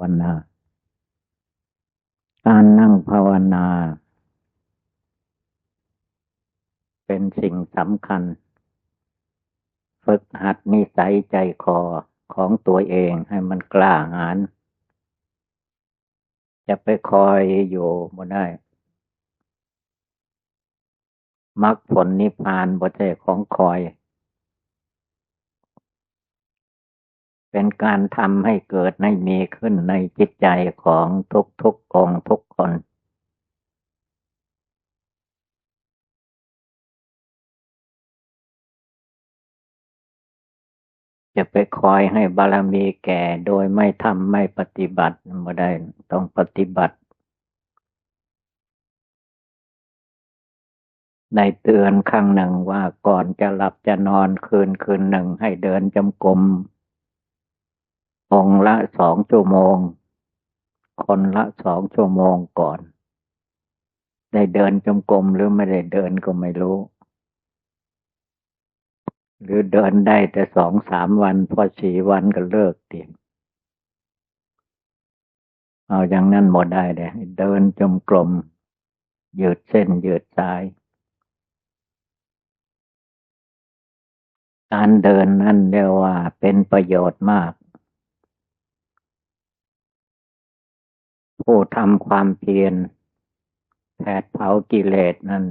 าวนา การนั่งภาวนา เป็นสิ่งสำคัญ ฝึกหัดนิสัยใจคอของตัวเองให้มันกล้าหาญจะไปคอยอยู่บ่ได้มรรคผลนิพพานบ่ใช่ของคอย เป็นการทำให้เกิดให้มีขึ้นในจิตใจของทุกทุกองทุกคนจะไปคอยให้บารมีแก่โดยไม่ทำไม่ปฏิบัติไม่ได้ต้องปฏิบัติได้เตือนครั้งหนึ่งว่าก่อนจะหลับจะนอนคืนคืนหนึ่งให้เดินจมกรม องละสองชั่วโมง คนละสองชั่วโมงก่อน ได้เดินจมกรมหรือไม่ได้เดินก็ไม่รู้ หรือเดินได้แต่สองสามวันพอสี่วันก็เลิกเตียนเอาอย่างนั้นหมดได้เลยเดินจมกลมยืดเส้นยืดสาย การเดินนั่นเรียกว่าเป็นประโยชน์มาก ผู้ทำความเพียรแผดเผากิเลสนั้น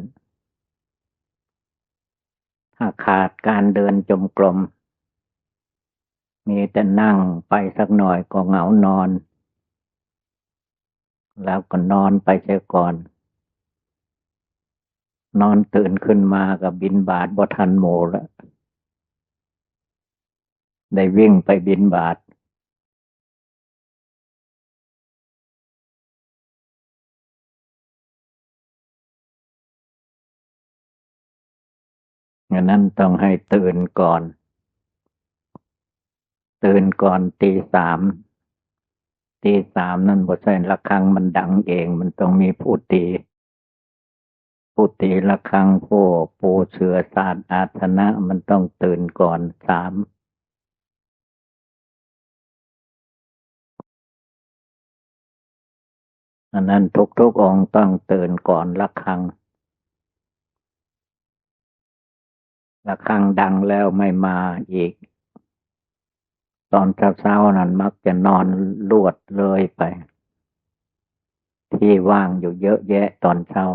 ถ้าขาดการเดินจมกลม มีแต่นั่งไปสักหน่อยก็เหงานอน แล้วก็นอนไปเสียก่อน นอนตื่นขึ้นมากับบินบาทบ่ทันโมแล้วได้วิ่งไปบินบาท งั้นนั้นต้องให้ตื่นก่อน ตื่นก่อนตีสามตีสามนั่นบทใช่ละครังมันดังเองมันต้องมีผู้ตีผู้ตีละครังผู้ปูเสือศาสตร์อาธนะมันต้องตื่นก่อนสามอันนั้นทุกทุกองต้องตื่นก่อนละครัง ละครังดังแล้วไม่มาอีก ตอนเช้าๆนั้นมักจะนอนลวดเลยไป ที่ว่างอยู่เยอะแยะตอนเช้า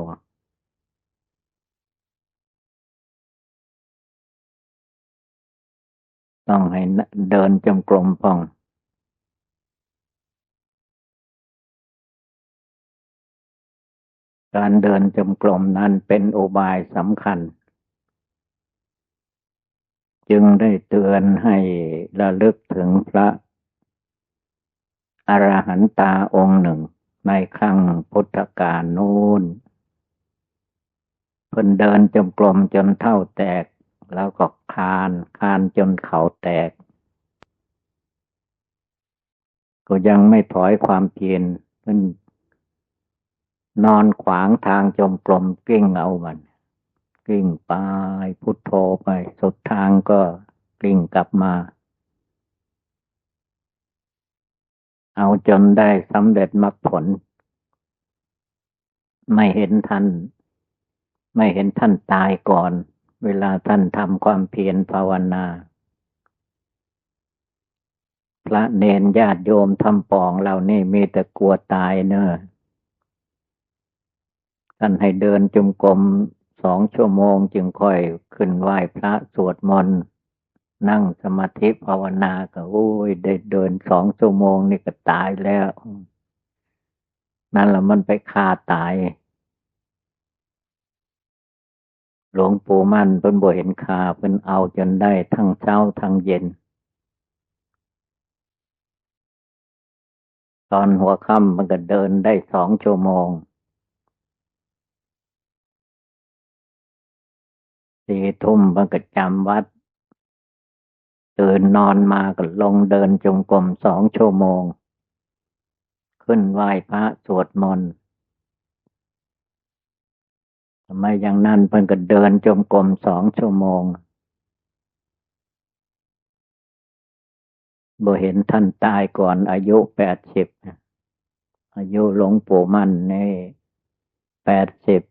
ต้องให้เดินจมกลมปอง การเดินจมกลมนั้นเป็นอุบายสำคัญ จึงได้เตือนให้ระลึกถึงพระอรหันตาองค์หนึ่ง ในครั้งพุทธกาลนู้นเพิ่นเดินจมกลมจนเท่าแตก แล้วก็คานคานจนเขาแตก ก็ยังไม่ถอยความเพียรเพิ่นนอนขวางทางจมกลมกิ้งเอามัน กลิ้งไปพุทโธไป สุดทางก็กลิ้งกลับมา เอาจนได้สำเร็จมรรคผล ไม่เห็นท่าน ไม่เห็นท่านตายก่อน เวลาท่านทำความเพียรภาวนา พระเนนญาติโยมทำปองเรานี่มีแต่กลัวตายเนอะท่านให้เดินจุมกรม สองชั่วโมงจึงค่อยขึ้นไหว้พระสวดมนต์นั่งสมาธิภาวนาก็โอ้ยได้เดินสองชั่วโมงนี่ก็ตายแล้ว นั่นแหละมันไปฆ่าตาย หลวงปู่มั่นเพิ่นบ่เห็นคาเพิ่นเอาจนได้ทั้งเช้าทั้งเย็น ตอนหัวค่ำมันก็เดินได้สองชั่วโมง สี่ทุ่มมันก็จำวัด ตื่นนอนมาก็ลงเดินจงกรมสองชั่วโมง ขึ้นไหว้พระสวดมนต์ทำไมอย่างนั้นเพิ่นก็เดินจงกรมสองชั่วโมงบ่เห็นท่านตายก่อนอายุแปดสิบอายุหลวงปู่มั่นนี่แปดสิบ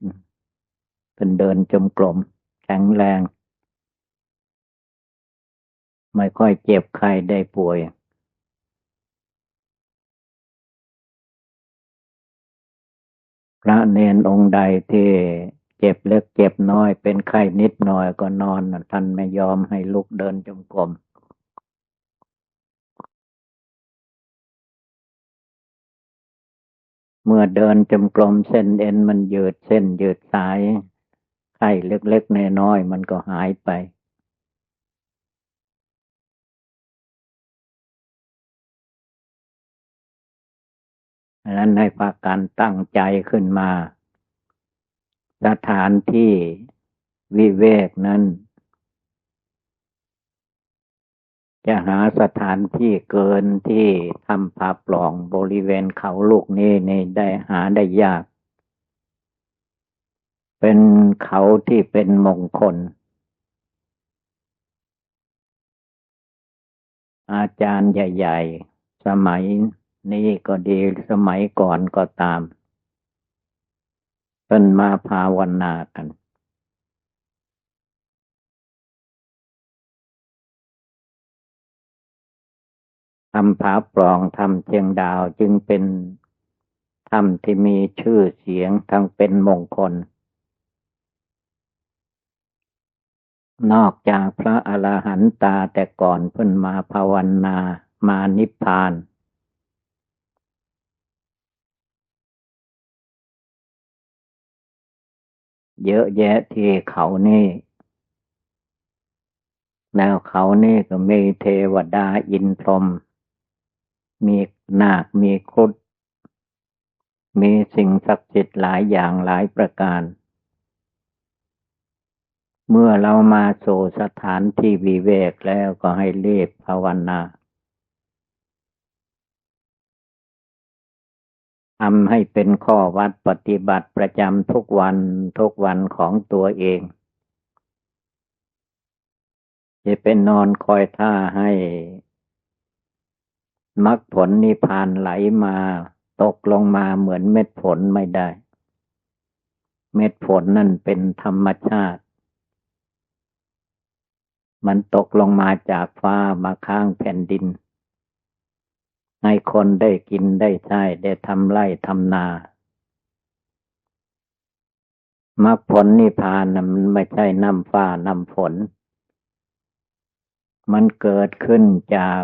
เป็นเดินจมกลม แข็งแรง ไม่ค่อยเจ็บใครได้ป่วย พระเนนองค์ใดที่เจ็บเล็กเจ็บน้อย เป็นไข้นิดหน่อยก็นอน ท่านไม่ยอมให้ลุกเดินจมกลมเมื่อเดินจมกลมเส้นเอ็นมันยืดเส้นยืดสาย ไข้เล็กๆน้อยๆมันก็หายไปดังนั้นให้พาการตั้งใจขึ้นมาสถานที่วิเวกนั้น จะหาสถานที่เกินที่ทำผาปล่องบริเวณเขาลูกนี้นี่ได้หาได้ยาก เป็นเขาที่เป็นมงคล อาจารย์ใหญ่ ๆ สมัยนี้ก็ดีสมัยก่อนก็ตามเป็นมาภาวนากันทำผาปล่องทำเชียงดาวจึงเป็นธรรมที่มีชื่อเสียงทั้งเป็นมงคล นอกจากพระอรหันตาแต่ก่อนเพิ่นมาภาวนามานิพพาน เยอะแยะที่เขานี่แนวเขานี่ก็มีเทวดาอินทรมมีนาคมีครุฑมีสิ่งศักดิ์สิทธิ์หลายอย่างหลายประการ เมื่อเรามาสู่สถานที่วิเวกแล้วก็ให้เรีบภาวนาทำให้เป็นข้อวัดปฏิบัติประจำทุกวันทุกวันของตัวเอง จะเป็นนอนคอยท่าให้มรรคผลนิพพานไหลมาตกลงมาเหมือนเม็ดฝนไม่ได้ เม็ดฝนนั่นเป็นธรรมชาติ มันตกลงมาจากฟ้ามาข้างแผ่นดิน ให้คนได้กินได้ใช้ ได้ทำไร่ทำนามรรคผลนิพพานนั้นมันไม่ใช่น้ำฟ้าน้ำฝน มันเกิดขึ้นจาก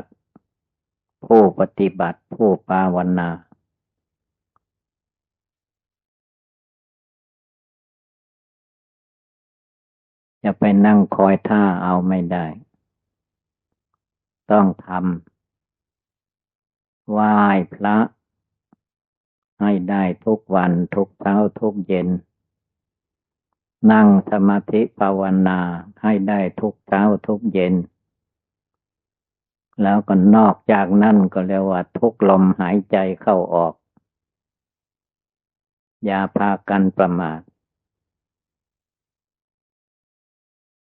ผู้ปฏิบัติผู้ภาวนา จะไปนั่งคอยท่าเอาไม่ได้ ต้องทำไหว้พระ ให้ได้ทุกวันทุกเช้าทุกเย็น นั่งสมาธิภาวนาให้ได้ทุกเช้าทุกเย็น แล้วก็นอกจากนั้นก็เรียกว่าทุกลมหายใจเข้าออก อย่าพากันประมาท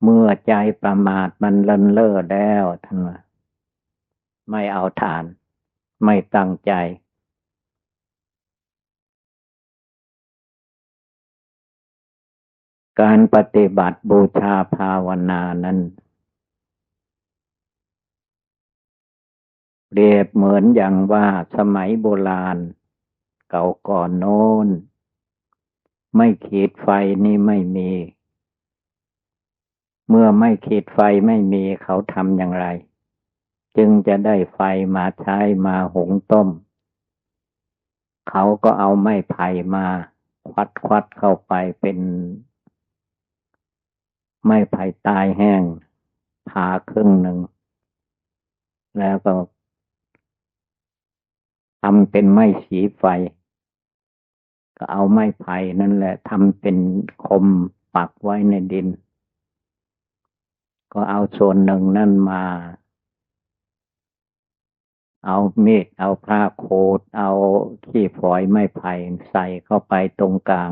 เมื่อใจประมาทมันเลินเล่อแล้วท่านว่าไม่เอาทาน ไม่ตั้งใจ การปฏิบัติบูชาภาวนานั้นเปรียบเหมือนอย่างว่าสมัยโบราณ เก่าก่อนโน้น ไม่ขีดไฟนี่ไม่มี เมื่อไม่ขีดไฟไม่มีเขาทำอย่างไร จึงจะได้ไฟมาใช้มาหุงต้ม เขาก็เอาไม้ไผ่มาควัดควัดเข้าไปเป็น ไม้ไผ่ตายแห้งผ่าครึ่งหนึ่ง แล้วก็ทำเป็นไม้สีไฟ ก็เอาไม้ไผ่นั่นแหละทำเป็นคมปักไว้ในดิน ก็เอาส่วนหนึ่งนั่นมา เอาเมฆเอาผ้าโคดเอาขี้ฝอยไม้ไผ่ใส่เข้าไปตรงกลาง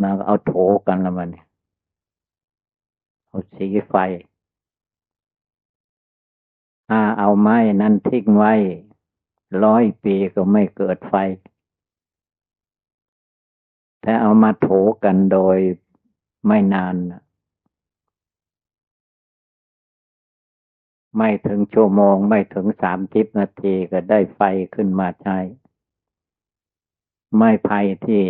มาเอาโถกันละมันเอาสีไฟ ถ้าเอาไม้นั้นทิ้งไว้ ร้อยปีก็ไม่เกิดไฟ แต่เอามาโถกันโดยไม่นาน ไม่ถึงชั่วโมงไม่ถึงสามสิบนาทีก็ได้ไฟขึ้นมาใช้ ไม้ไผ่ที่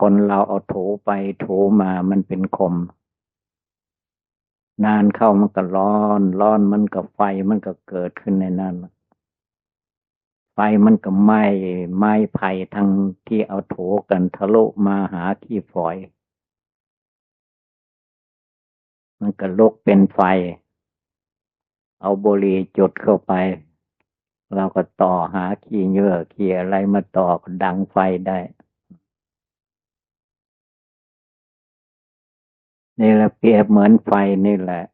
คนเราเอาถูไปถูมามันเป็นคม นานเข้ามันก็ร้อนร้อนมันก็ไฟมันก็เกิดขึ้นในนั้น ไฟมันก็ไหม้ไม้ไผ่ทั้งที่เอาถูกันทะลุมาหาขี้ฝอย มันก็ลุกเป็นไฟ เอาบุหรี่จุดเข้าไป เราก็ต่อหาขี้เยื่อขี้อะไรมาต่อดังไฟได้นี่แหละเปรียบเหมือนไฟนี่แหละ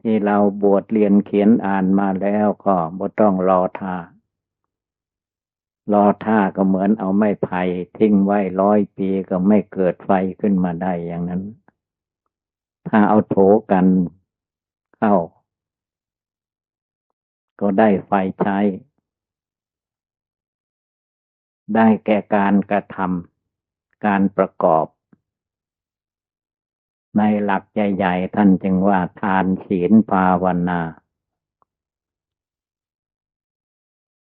ที่เราบวชเรียนเขียนอ่านมาแล้วก็บ่ต้องรอท่ารอท่าก็เหมือนเอาไม้ไผ่ทิ้งไว้ร้อยปีก็ไม่เกิดไฟขึ้นมาได้อย่างนั้น ถ้าเอาโถกัน เข้า ก็ได้ไฟใช้ ได้แก่การกระทำการประกอบ ในหลักใหญ่ ๆ ท่านจึงว่าทานศีลภาวนา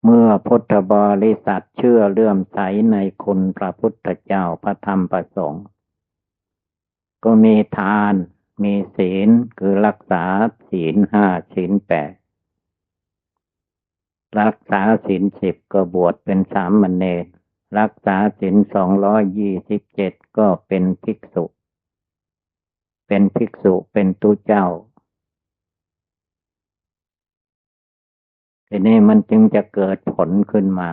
เมื่อพุทธบริษัทเชื่อเลื่อมใสในคุณพระพุทธเจ้าพระธรรมประสงค์ก็มีทาน มีศีลคือรักษาศีลห้าศีลแปด รักษาศีลสิบก็บวชเป็นสามมเณรรักษาศีลสองร้อยยี่สิบเจ็ดก็เป็นภิกษุ เป็นภิกษุเป็นตุเจ้าทีนี้มันจึงจะเกิดผลขึ้นมา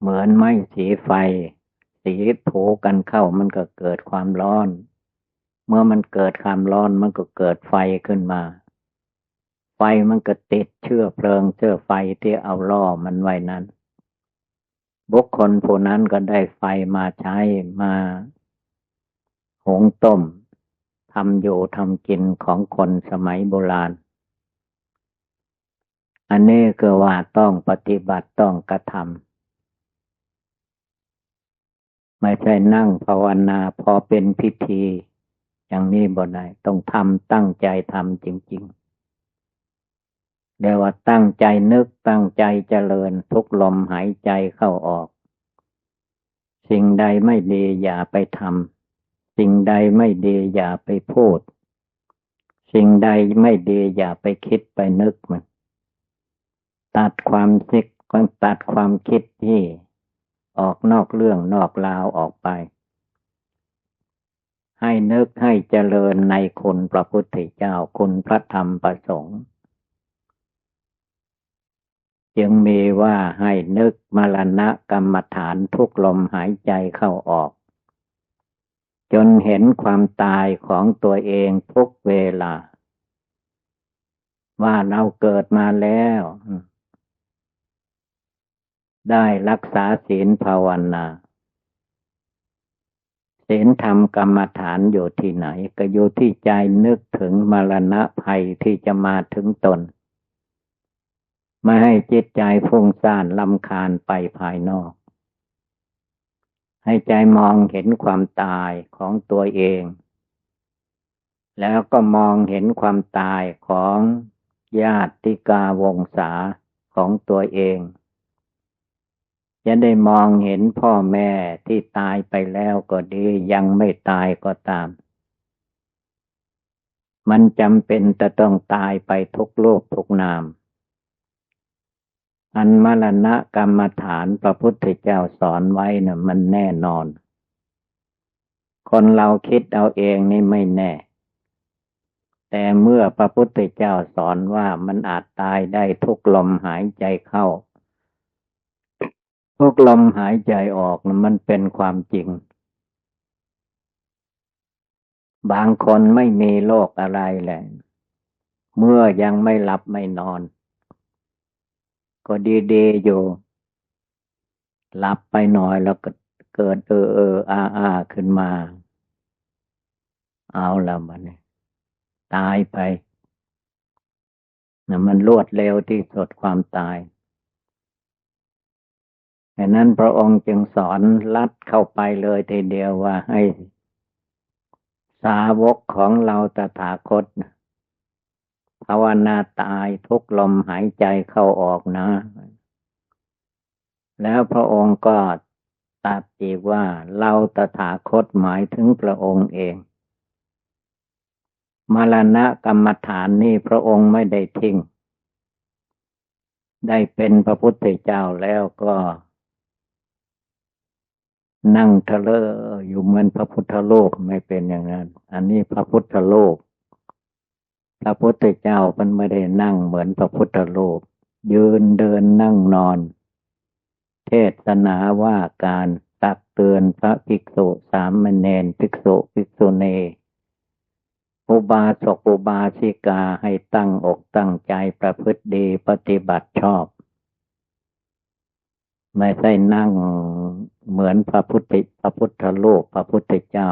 เหมือนไม้สีไฟ สีถูกันเข้ามันก็เกิดความร้อน เมื่อมันเกิดความร้อนมันก็เกิดไฟขึ้นมา ไฟมันก็ติดเชื้อเพลิงเชื้อไฟที่เอาล่อมันไว้นั้น บุคคลผู้นั้นก็ได้ไฟมาใช้มาหงต้มทำอยู่ทำกินของคนสมัยโบราณ อันนี้คือว่าต้องปฏิบัติต้องกระทำไม่ใช่นั่งภาวนาพอเป็นพิธี อย่างนี้บ่ได้ต้องทำตั้งใจทำจริง ๆ เรียกว่าตั้งใจนึกตั้งใจเจริญทุกลมหายใจเข้าออก สิ่งใดไม่ดีอย่าไปทำสิ่งใดไม่ดีอย่าไปพูด สิ่งใดไม่ดีอย่าไปคิดไปนึกมัน ตัดความคิดตัดความคิดที่ออกนอกเรื่องนอกราวออกไป ให้นึกให้เจริญในคุณพระพุทธเจ้าคุณพระธรรมประสงค์ จึงมีว่าให้นึกมรณะกรรมฐานทุกลมหายใจเข้าออก จนเห็นความตายของตัวเองทุกเวลา ว่าเราเกิดมาแล้ว ได้รักษาศีลภาวนาศีลธรรมกรรมฐานอยู่ที่ไหน ก็อยู่ที่ใจนึกถึงมรณะภัยที่จะมาถึงตน ไม่ให้จิตใจฟุ้งซ่านลำคาญไปภายนอก ให้ใจมองเห็นความตายของตัวเอง แล้วก็มองเห็นความตายของญาติกาวงศาของตัวเอง จะได้มองเห็นพ่อแม่ที่ตายไปแล้วก็ดียังไม่ตายก็ตาม มันจำเป็นจะต้องตายไปทุกโลกทุกนาม อันมรณะกรรมฐานพระพุทธเจ้าสอนไว้นะ่ะ มันแน่นอน คนเราคิดเอาเองนี่ไม่แน่ แต่เมื่อพระพุทธเจ้าสอนว่ามันอาจตายได้ทุกลมหายใจเข้า ทุกลมหายใจออกนะมันเป็นความจริง บางคนไม่มีโรคอะไรแหละ เมื่อยังไม่หลับไม่นอน ก็ดีๆอยู่หลับไปหน่อยแล้วก็เกิดเออเอออาอาขึ้นมา เอาละมันตายไปนะมันรวดเร็วที่สุดความตายดังนั้นพระองค์จึงสอนลัดเข้าไปเลยทีเดียวว่าให้ สาวกของเราตถาคต ภาวนาตายทุกลมหายใจเข้าออกนะ แล้วพระองค์ก็ตัดอีกว่าเราตถาคตหมายถึงพระองค์เอง มรณะกรรมฐานนี่พระองค์ไม่ได้ทิ้ง ได้เป็นพระพุทธเจ้าแล้วก็ นั่งทะเลอยู่เหมือนพระพุทธโลกไม่เป็นอย่างนั้น อันนี้พระพุทธโลก พระพุทธเจ้ามันไม่ได้นั่งเหมือนพระพุทธโลกยืนเดินนั่งนอน เทศนาว่าการตักเตือนพระภิกษุสามเณรภิกษุภิกษุณีอุบาสกอุบาสิกาให้ตั้งอกตั้งใจประพฤติดีปฏิบัติชอบ ไม่ใช่นั่งเหมือนพระพุทธพระพุทธโลกพระพุทธเจ้า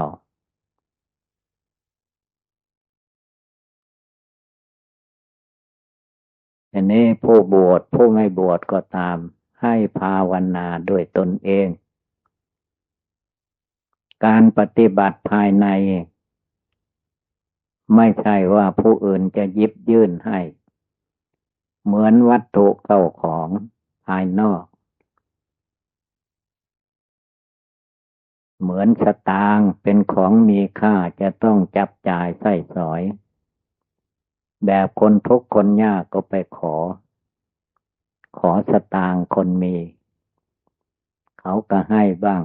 อันนี้ผู้บวชผู้ไม่บวชก็ตาม ให้ภาวนาด้วยตนเอง การปฏิบัติภายใน ไม่ใช่ว่าผู้อื่นจะยิบยื่นให้ เหมือนวัตถุเข้าของภายนอก เหมือนสตางเป็นของมีค่าจะต้องจับจ่ายใส่สอย แบบคนทุกคนยากก็ไปขอ ขอสตางคนมี เขาก็ให้บ้าง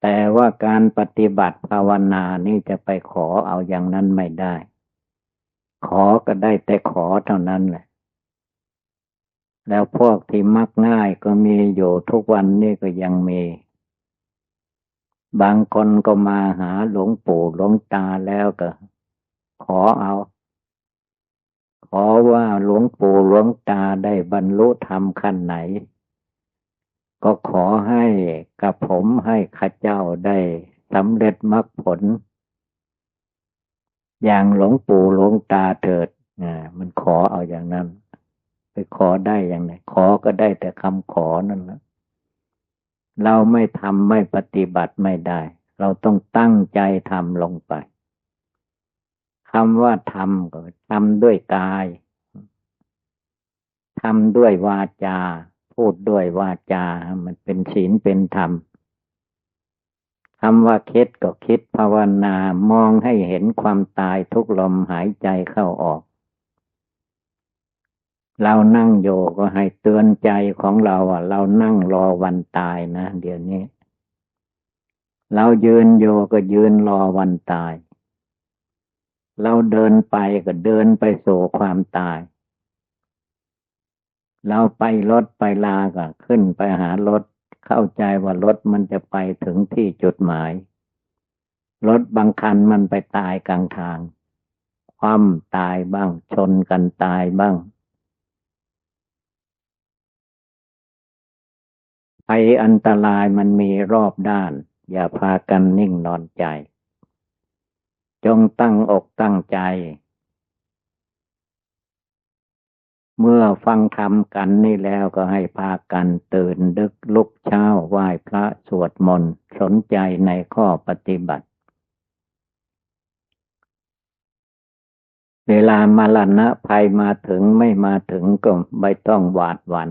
แต่ว่าการปฏิบัติภาวนานี่จะไปขอเอาอย่างนั้นไม่ได้ ขอก็ได้แต่ขอเท่านั้นแหละ แล้วพวกที่มักง่ายก็มีอยู่ทุกวันนี้ก็ยังมีบางคนก็มาหาหลวงปู่หลวงตาแล้วก็ ขอเอา ขอว่าหลวงปู่หลวงตาได้บรรลุธรรมขั้นไหน ก็ขอให้กับผมให้ข้าเจ้าได้สำเร็จมรรคผล อย่างหลวงปู่หลวงตาเถิดอ่ามันขอเอาอย่างนั้น ไปขอได้อย่างไรขอก็ได้แต่คำขอนั่นแหละเราไม่ทำไม่ปฏิบัติไม่ได้ เราต้องตั้งใจทำลงไป คำว่าทำก็ทำด้วยกายทำด้วยวาจา พูดด้วยวาจา มันเป็นศีลเป็นธรรมคำว่าคิดก็คิดภาวนามองให้เห็นความตายทุกลมหายใจเข้าออก เรานั่งโยก็ให้เตือนใจของเราอะ เรานั่งรอวันตายนะเดี๋ยวนี้ เรายืนโยก็ยืนรอวันตาย เราเดินไปก็เดินไปสู่ความตาย เราไปรถไปลาก็ขึ้นไปหารถ เข้าใจว่ารถมันจะไปถึงที่จุดหมาย รถบางคันมันไปตายกลางทาง ความตายบ้าง ชนกันตายบ้างภัยอันตรายมันมีรอบด้าน อย่าพากันนิ่งนอนใจ จงตั้งอกตั้งใจ เมื่อฟังธรรมกันนี่แล้วก็ให้พากันตื่นดึกลุกเช้าไหว้พระสวดมนต์สนใจในข้อปฏิบัติ เวลามาลณะภัยมาถึงไม่มาถึงก็ไม่ต้องหวาดหวัน่น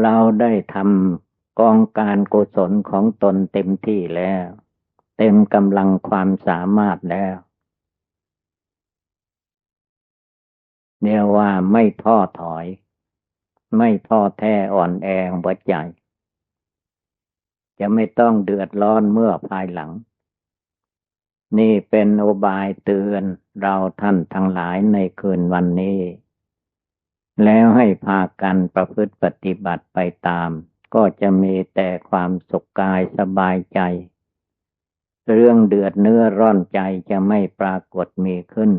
เราได้ทำกองการกุศลของตนเต็มที่แล้ว เต็มกำลังความสามารถแล้วเนียว่าไม่ท้อถอย ไม่ท้อแท้อ่อนแอหัวใจ จะไม่ต้องเดือดร้อนเมื่อภายหลัง นี่เป็นโอบายเตือนเราท่านทั้งหลายในคืนวันนี้ แล้วให้พากันประพฤติปฏิบัติไปตาม ก็จะมีแต่ความสุขกายสบายใจ เรื่องเดือดเนื้อร้อนใจจะไม่ปรากฏมีขึ้น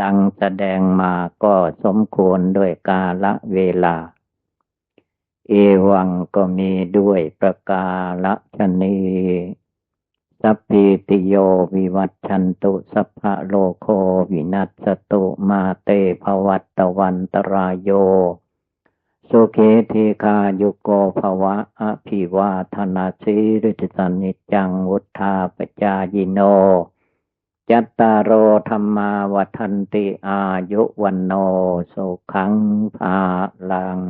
ดังแสดงมาก็สมควรด้วยกาละเวลา เอวังก็มีด้วยประกาละชนีสัพพิติโยวิวัตชันตุสัพพะโลโควินัสตุมาเตภวัตตวันตรายโย สุเขทีคายุโกภวะอภิวาธนาสีริสานิจังวุธาปจายโน จัตตารโอธรรมาวันติอายุวันโนสุขังภาลัง